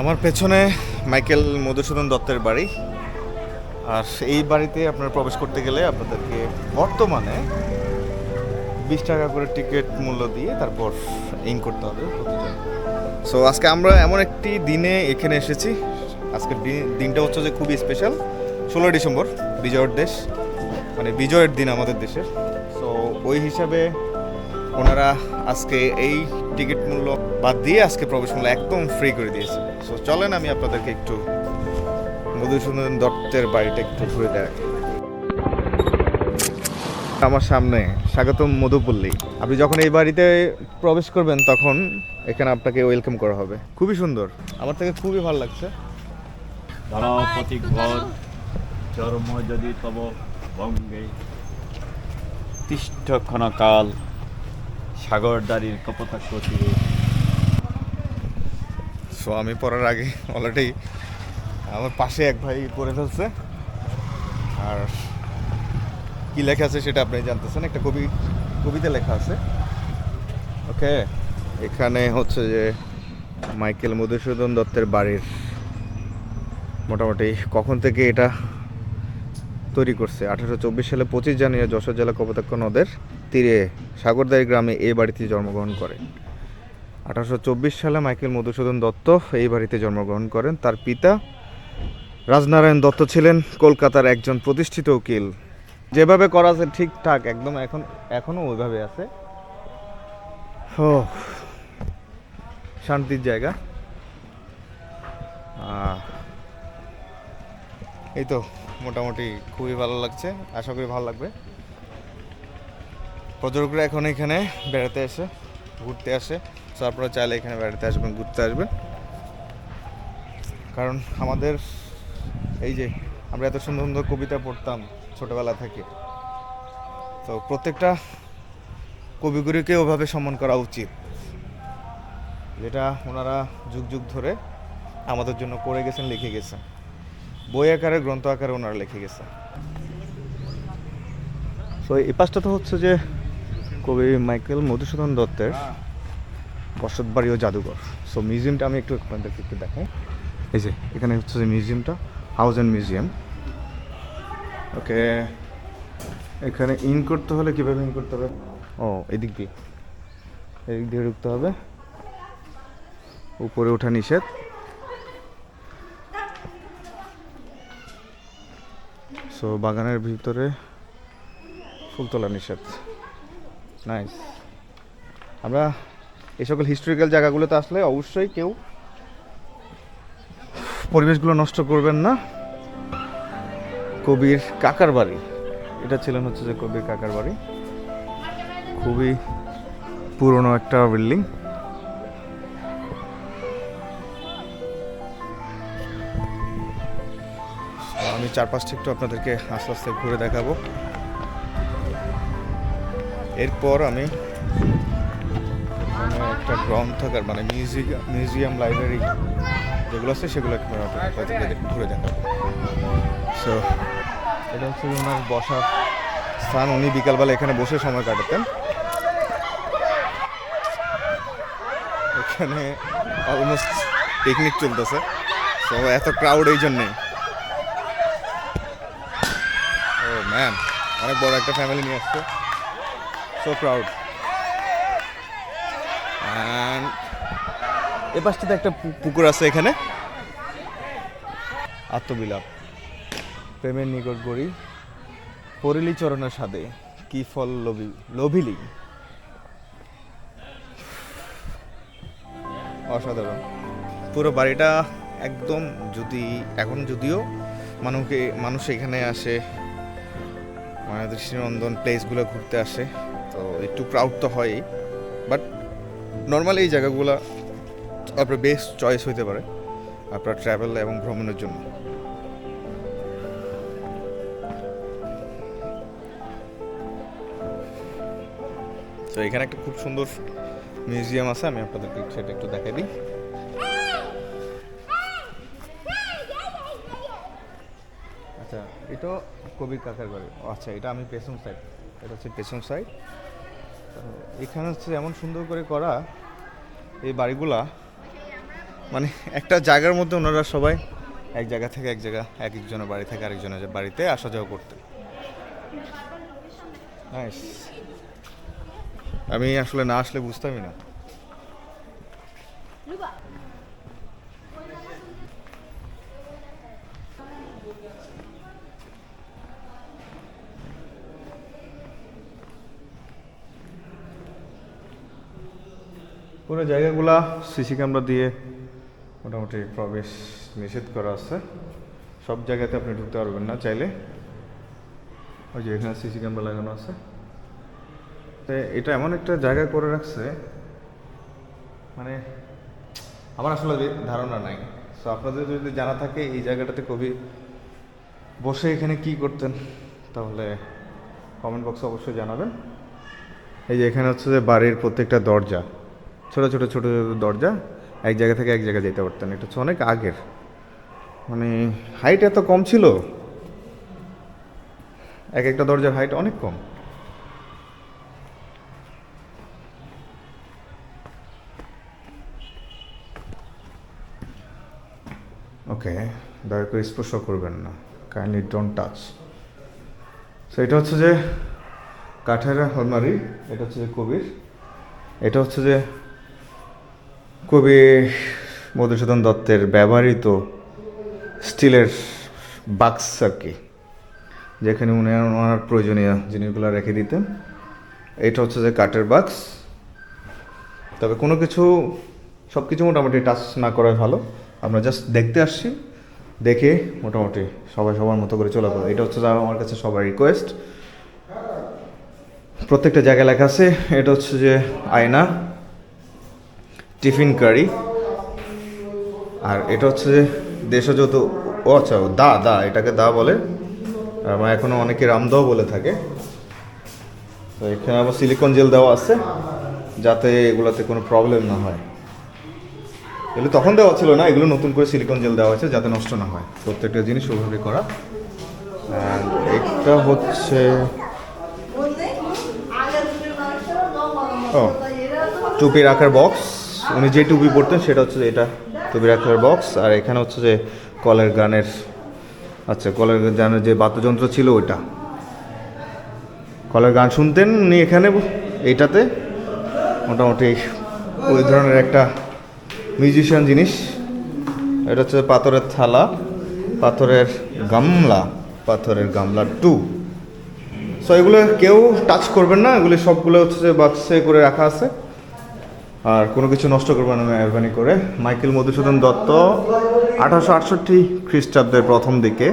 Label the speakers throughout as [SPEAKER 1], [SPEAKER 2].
[SPEAKER 1] আমার পেছনে মাইকেল মধুসূদন দত্তের বাড়ি। আর এই বাড়িতে আপনারা প্রবেশ করতে গেলে আপনাদেরকে বর্তমানে বিশ টাকা করে টিকিট মূল্য দিয়ে তারপর ইন করতে হবে সো আজকে আমরা এমন একটি দিনে এখানে এসেছি। আজকের দিনটা হচ্ছে যে খুবই স্পেশাল ষোলোই ডিসেম্বর, বিজয়ের দেশ। মানে বিজয়ের দিন আমাদের দেশের। সো ওই হিসাবে ওনারা আজকে এই টিকিট মূল্য বাদ দিয়ে আজকে প্রবেশ মূল্য একদম ফ্রি করে দিয়েছে। সো চলেন আমি আপনাদেরকে একটু মধুসূদন দত্তের বাড়িটা একটু ঘুরে দেখাই। আমার সামনে স্বাগতম মধুপল্লী। আপনি যখন এই বাড়িতে প্রবেশ করবেন, তখন এখানে আপনাকে ওয়েলকাম করা হবে। খুবই সুন্দর। আমার থেকে খুবই ভালো লাগছে।
[SPEAKER 2] ধরাপতি তিষ্ঠ ক্ষণকাল সাগরদারির কপোতাক্ষ তীরে
[SPEAKER 1] সো আমি পড়ার আগে অলরেডি আমার পাশে এক ভাই পড়ে ফেলছে। আর কি লেখা আছে সেটা আপনি জানতেছেন। একটা কবি, কবিতা লেখা আছে। ওকে এখানে হচ্ছে যে মাইকেল মধুসূদন দত্তের বাড়ির মোটামুটি কখন থেকে এটা তৈরি করছে? আঠারোশো চব্বিশ সালে পঁচিশ জানুয়ারি যশোর জেলা কপোতাক্ষ নদের তীরে সাগরদারি গ্রামে এই বাড়িতে জন্মগ্রহণ করেন। আঠারোশো চব্বিশ সালে মাইকেল মধুসূদন দত্ত এই বাড়িতে জন্মগ্রহণ করেন। তার পিতা রাজনারায়ণ দত্ত ছিলেন, কলকাতার একজন প্রতিষ্ঠিত উকিল। যেভাবে করা আছে ঠিকঠাক একদম এখন, এখনও ওইভাবে আছে। ও শান্তির জায়গা। এই তো, মোটামুটি খুবই ভালো লাগছে। আশা করি ভালো লাগবে। পর্যটকরা এখন এখানে বেড়াতে আসে ঘুরতে আসে। সো আপনারা চাইলে এখানে বেড়াতে আসবেন, ঘুরতে আসবেন। কারণ আমাদের এই যে আমরা এত সুন্দর সুন্দর কবিতা পড়তাম ছোটবেলা থেকে। তো প্রত্যেকটা কবিগুলিকে ওভাবে সম্মান করা উচিত। যেটা ওনারা যুগ যুগ ধরে আমাদের জন্য করে গেছেন, লিখে গেছেন। বই আকারে, গ্রন্থ আকারে ওনারা লিখে গেছেন। তো এই পাশটা তো হচ্ছে যে কবি মাইকেল মধুসূদন দত্তের বসতবাড়ি ও জাদুঘর। সো মিউজিয়ামটা আমি একটু আপনাদেরকে একটু দেখাই। এই যে এখানে হচ্ছে যে মিউজিয়ামটা হাউস অ্যান্ড মিউজিয়াম ওকে এখানে ইন করতে হলে কীভাবে ইন করতে হবে? ও এদিক দিয়ে। এদিক দিয়ে ঢুকতে হবে। উপরে ওঠা নিষেধ। সো বাগানের ভিতরে ফুল তোলা নিষেধ। নাইস আমরা এই সকল হিস্টোরিক্যাল জায়গাগুলোতে আসলে অবশ্যই কেউ পরিবেশগুলো নষ্ট করবেন না। কবির কাকার বাড়ি। এটা ছিলেন হচ্ছে যে কবির কাকার বাড়ি। খুবই পুরনো একটা বিল্ডিং আমি চারপাশটা একটু আপনাদেরকে আস্তে আস্তে ঘুরে দেখাবো। এরপর আমি একটা গ্রন্থাগার মানে মিউজিয়াম মিউজিয়াম লাইব্রেরি যেগুলো আছে সেগুলো ঘুরে দেখাবো। সো এটা হচ্ছে ওনার বসার স্থান। উনি বিকালবেলা এখানে বসে সময় কাটাতেন। এখানে অলমোস্ট পিকনিক চলতেছে। তো এত ক্রাউড এই জন্যে ও ম্যাম অনেক বড় একটা ফ্যামিলি নিয়ে আসছে। সো ক্রাউড অ্যান্ড এ পাশটাতে একটা পুকুর আছে এখানে। আত্মবিলাপ। প্রেমের নিকট গড়ি পরিলি চরণের সাদে। কি ফল লোভি, লোভিলি? অসাধারণ। পুরো বাড়িটা একদম যদি, এখন যদিও মানুষকে মানুষ এখানে আসে মানে দৃষ্টিনন্দন প্লেসগুলো ঘুরতে আসে। তো একটু ক্রাউড তো হয়ই বাট নর্মালি এই জায়গাগুলো আপনার বেস্ট চয়েস হতে পারে, আপনার ট্রাভেল এবং ভ্রমণের জন্য। তো এখানে একটা খুব সুন্দর মিউজিয়াম আছে, আমি আপনাদেরকে সেটা একটু দেখাই দিই। আচ্ছা এটা কবির কাকার বাড়ি। আচ্ছা এটা আমি পেছন সাইড এটা হচ্ছে পেছন সাইড এখানে হচ্ছে এমন সুন্দর করে করা এই বাড়িগুলা। মানে একটা জায়গার মধ্যে ওনারা সবাই এক জায়গা থেকে এক জায়গা, এক একজনের বাড়ি থেকে আরেকজনের বাড়িতে আসা যাওয়া করতে. আমি আসলে না আসলে বুঝতামই না। পুরো জায়গাগুলা সিসি ক্যামেরা দিয়ে মোটামুটি প্রবেশ নিষেধ করা আছে। সব জায়গাতে আপনি ঢুকতে পারবেন না চাইলে। ওই যে এখানে সিসি ক্যামেরা লাগানো আছে। তো এটা এমন একটা জায়গা করে রাখছে মানে আমার আসলে ধারণা নাই। সো আপনাদের যদি জানা থাকে এই জায়গাটাতে কবি বসে এখানে কি করতেন, তাহলে কমেন্ট বক্সে অবশ্যই জানাবেন। এই যে এখানে হচ্ছে যে বাড়ির প্রত্যেকটা দরজা। ছোট ছোট ছোট ছোট দরজা, এক জায়গা থেকে এক জায়গায় যেতে পারতেন। এটা হচ্ছে অনেক আগের। মানে হাইট এত কম ছিল। এক একটা দরজার হাইট অনেক কম। ওকে দয়া করে স্পর্শ করবেন না। কাইন্ডলি ডোন্ট টাচ সো এটা হচ্ছে যে কাঠের আলমারি, এটা হচ্ছে যে কবির। এটা হচ্ছে যে কবি মধুসূদন দত্তের ব্যবহৃত স্টিলের বাক্স আর কি, যেখানে উনি ওনার প্রয়োজনীয় জিনিসগুলো রেখে দিতেন। এটা হচ্ছে যে কাঠের বাক্স। তবে কোনো কিছু সব কিছু মোটামুটি টাচ না করাই ভালো। আমরা জাস্ট দেখতে আসছি, দেখে মোটামুটি সবাই সবার মতো করে চলে যাব। এটা হচ্ছে আমার কাছে সবার রিকোয়েস্ট প্রত্যেকটা জায়গায় লেখা আছে, এটা হচ্ছে যে আয়না। টিফিন কারি। আর এটা হচ্ছে যে দেশজ তো ও আচ্ছা দা দা এটাকে দা বলে। আর আমরা এখনও অনেকে রামদাও বলে থাকে। তো এখানে আবার সিলিকন জেল দেওয়া আছে যাতে এগুলোতে কোনো প্রবলেম না হয়। এগুলো তখন দেওয়া ছিল না এগুলো নতুন করে সিলিকন জেল দেওয়া হয়েছে যাতে নষ্ট না হয়। প্রত্যেকটা জিনিস ওইভাবে করা। এটা হচ্ছে ও টুপি রাখার বক্স উনি যে টুপি পরতেন সেটা হচ্ছে যে এটা টুপি রাখার বক্স আর এখানে হচ্ছে যে কলের গানের আচ্ছা কলের গানের যে বাদ্যযন্ত্র ছিল ওইটা। কলের গান শুনতেন উনি এখানে এইটাতে? মোটামুটি ওই ধরনের একটা মিউজিশিয়ান জিনিস। এটা হচ্ছে পাথরের থালা, পাথরের গামলা পাথরের গামলা টু সো এগুলো কেউ টাচ করবেন না, এগুলি সবগুলো হচ্ছে যে বাক্সে করে রাখা আছে। আর কোনো কিছু নষ্ট করবে না, মেহরবানি করে। মাইকেল মধুসূদন দত্ত, আঠারোশো আটষট্টি খ্রিস্টাব্দের প্রথম দিকে।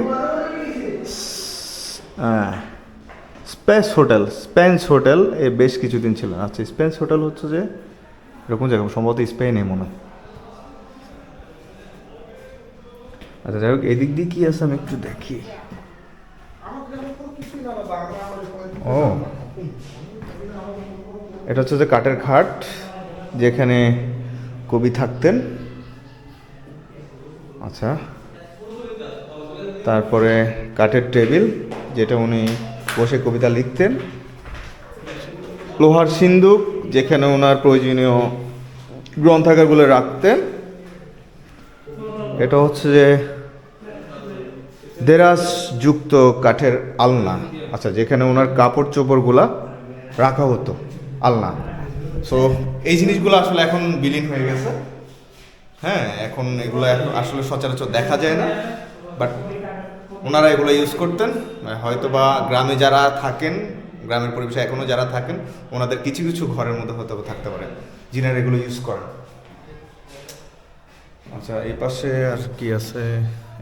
[SPEAKER 1] স্পেস হোটেল, স্পেন্স হোটেল এ বেশ কিছুদিন ছিলেন। আচ্ছা স্পেন্স হোটেল হচ্ছে যে, এরকম জায়গা, সম্ভবত স্পেনে মনে হয়। আচ্ছা যাই হোক, এদিক দিয়ে কি আছে আমি একটু দেখি। ও, এটা হচ্ছে যে কাঠের খাট। যেখানে কবি থাকতেন। আচ্ছা। তারপরে কাঠের টেবিল, যেটা উনি বসে কবিতা লিখতেন। লোহার সিন্দুক, যেখানে ওনার প্রয়োজনীয় গ্রন্থাগারগুলো রাখতেন। এটা হচ্ছে যে দেরাস যুক্ত কাঠের আলনা। আচ্ছা যেখানে ওনার কাপড় চোপড়গুলা রাখা হতো, আলনা। সো এই জিনিসগুলো আসলে এখন বিলীন হয়ে গেছে। হ্যাঁ এখন এগুলো এখন আসলে সচরাচর দেখা যায় না। বাট ওনারা এগুলো ইউজ করতেন। হয়তো বা গ্রামে যারা থাকেন, গ্রামের পরিবেশে এখনও যারা থাকেন, ওনাদের কিছু কিছু ঘরের মধ্যে হয়তো থাকতে পারে, যিনারা এগুলো ইউজ করেন। আচ্ছা এই পাশে আর কি আছে?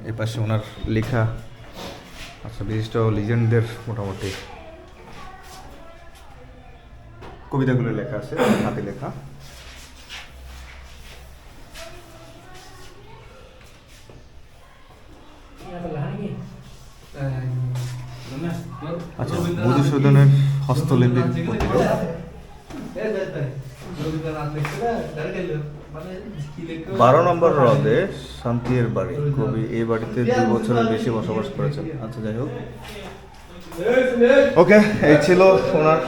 [SPEAKER 1] এই পাশে ওনার লেখা। আচ্ছা বিশিষ্ট লিজেন্ডদের মোটামুটি। কবিতাগুলো লেখা আছে হাতে লেখা। আচ্ছা মধুসূদনের হস্তলিপির বারো নম্বর হ্রদে শান্তির বাড়ি কবি এই বাড়িতে দুই বছরের বেশি বসবাস করেছেন। আচ্ছা যাই হোক। ওকে এই ছিল ওনার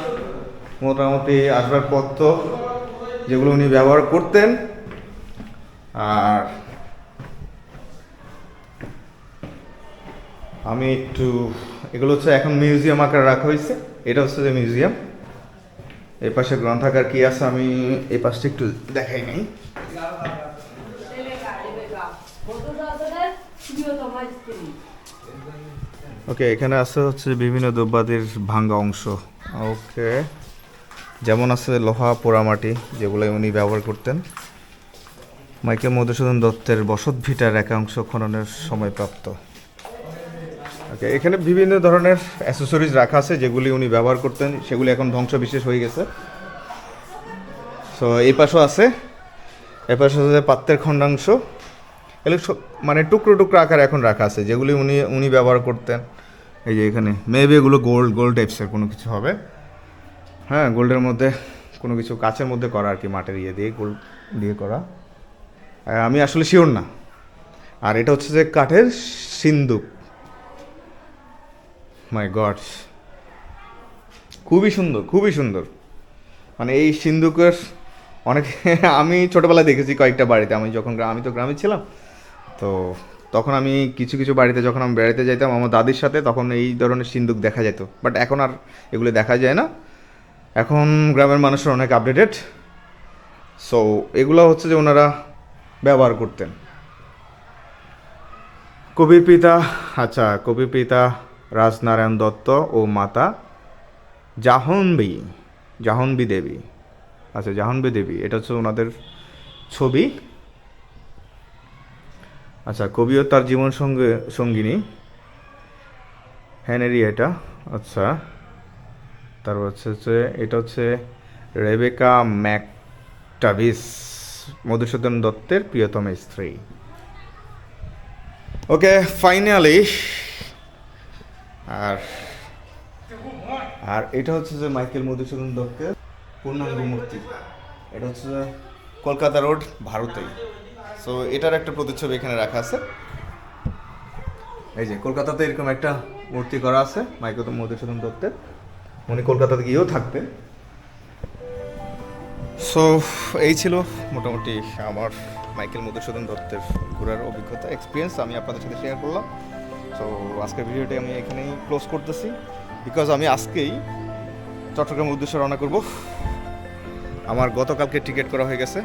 [SPEAKER 1] মোটামুটি আসবাবপত্র যেগুলো উনি ব্যবহার করতেন। আর আমি একটু এগুলো হচ্ছে এখন মিউজিয়াম আকারে রাখা হয়েছে। এটা হচ্ছে যে মিউজিয়াম। এই পাশে গ্রন্থাগার কি আছে আমি এই পাশটা একটু দেখাই নেই। ওকে এখানে আছে হচ্ছে বিভিন্ন দ্রব্যাদির ভাঙ্গা অংশ। ওকে যেমন আছে লোহা, পোড়ামাটি যেগুলো উনি ব্যবহার করতেন। মাইকেল মধুসূদন দত্তের বসত ভিটার একাংশ খননের সময় প্রাপ্ত ওকে, এখানে বিভিন্ন ধরনের অ্যাসেসরিজ রাখা আছে, যেগুলি উনি ব্যবহার করতেন, সেগুলি এখন ধ্বংস বিশেষ হয়ে গেছে। সো এই পাশেও আছে, এই পাশে হচ্ছে পাত্রের খণ্ডাংশ। এগুলো মানে টুকরো টুকরো আকার এখন রাখা আছে, যেগুলি উনি উনি ব্যবহার করতেন। এই যে এখানে মেবি এগুলো গোল্ড গোল্ড টাইপসের কোনো কিছু হবে। হ্যাঁ গোল্ডের মধ্যে কোনো কিছু কাছের মধ্যে করা আর কি, মাটির ইয়ে দিয়ে, গোল্ড দিয়ে করা। আমি আসলে শিওর না। আর এটা হচ্ছে যে কাঠের সিন্দুক। মাই গড খুবই সুন্দর খুবই সুন্দর। মানে এই সিন্দুকের অনেক, আমি ছোটোবেলায় দেখেছি কয়েকটা বাড়িতে। আমি যখন আমি তো গ্রামে ছিলাম, তো তখন আমি কিছু কিছু বাড়িতে যখন আমি বেড়াতে যাইতাম, আমার দাদির সাথে তখন এই ধরনের সিন্দুক দেখা যেত। বাট এখন আর এগুলো দেখা যায় না। এখন গ্রামের মানুষের অনেক আপডেটেড সো এগুলো হচ্ছে যে ওনারা ব্যবহার করতেন। কবির পিতা আচ্ছা কবির পিতা রাজনারায়ণ দত্ত ও মাতা জাহনবি জাহনবি দেবী। আচ্ছা জাহনবি দেবী, এটা হচ্ছে ওনাদের ছবি। আচ্ছা কবিও তার জীবন সঙ্গে সঙ্গিনী হ্যানেরি এটা। আচ্ছা। তারপর হচ্ছে হচ্ছে, এটা হচ্ছে রেবেকা ম্যাকটাভিস, মধুসূদন দত্তের প্রিয়তম স্ত্রী। ওকে, ফাইনালি, আর আর এটা হচ্ছে যে মাইকেল মধুসূদন দত্তের পূর্ণাঙ্গ মূর্তি। এটা হচ্ছে কলকাতা রোড, ভারতেই। সো এটার একটা প্রতিচ্ছবি এখানে রাখা আছে। এই যে, কলকাতাতে এরকম একটা মূর্তি করা আছে, মাইকেল মধুসূদন দত্তের। উনি কলকাতাতে গিয়েও থাকতেন। সো এই ছিল মোটামুটি আমার মাইকেল মধুসূদন দত্তের ঘোরার অভিজ্ঞতা এক্সপিরিয়েন্স আমি আপনাদের সাথে শেয়ার করলাম। সো আজকের ভিডিওটি আমি এখানেই ক্লোজ করতেছি। বিকজ আমি আজকেই চট্টগ্রাম উদ্দেশ্যে রওনা করব। আমার গতকালকে টিকিট করা হয়ে গেছে।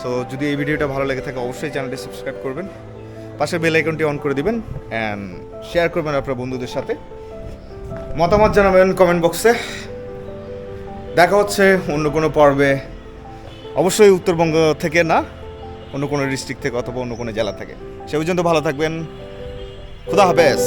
[SPEAKER 1] সো যদি এই ভিডিওটা ভালো লেগে থাকে, অবশ্যই চ্যানেলটি সাবস্ক্রাইব করবেন। পাশে বেল আইকনটি অন করে দিবেন। অ্যান্ড শেয়ার করবেন আপনার বন্ধুদের সাথে। মতামত জানাবেন কমেন্ট বক্সে দেখা হচ্ছে অন্য কোনো পর্বে। অবশ্যই উত্তরবঙ্গ থেকে না, অন্য কোনো ডিস্ট্রিক্ট থেকে অথবা অন্য কোনো জেলা থেকে। সে পর্যন্ত ভালো থাকবেন। খুদা হাফেজ।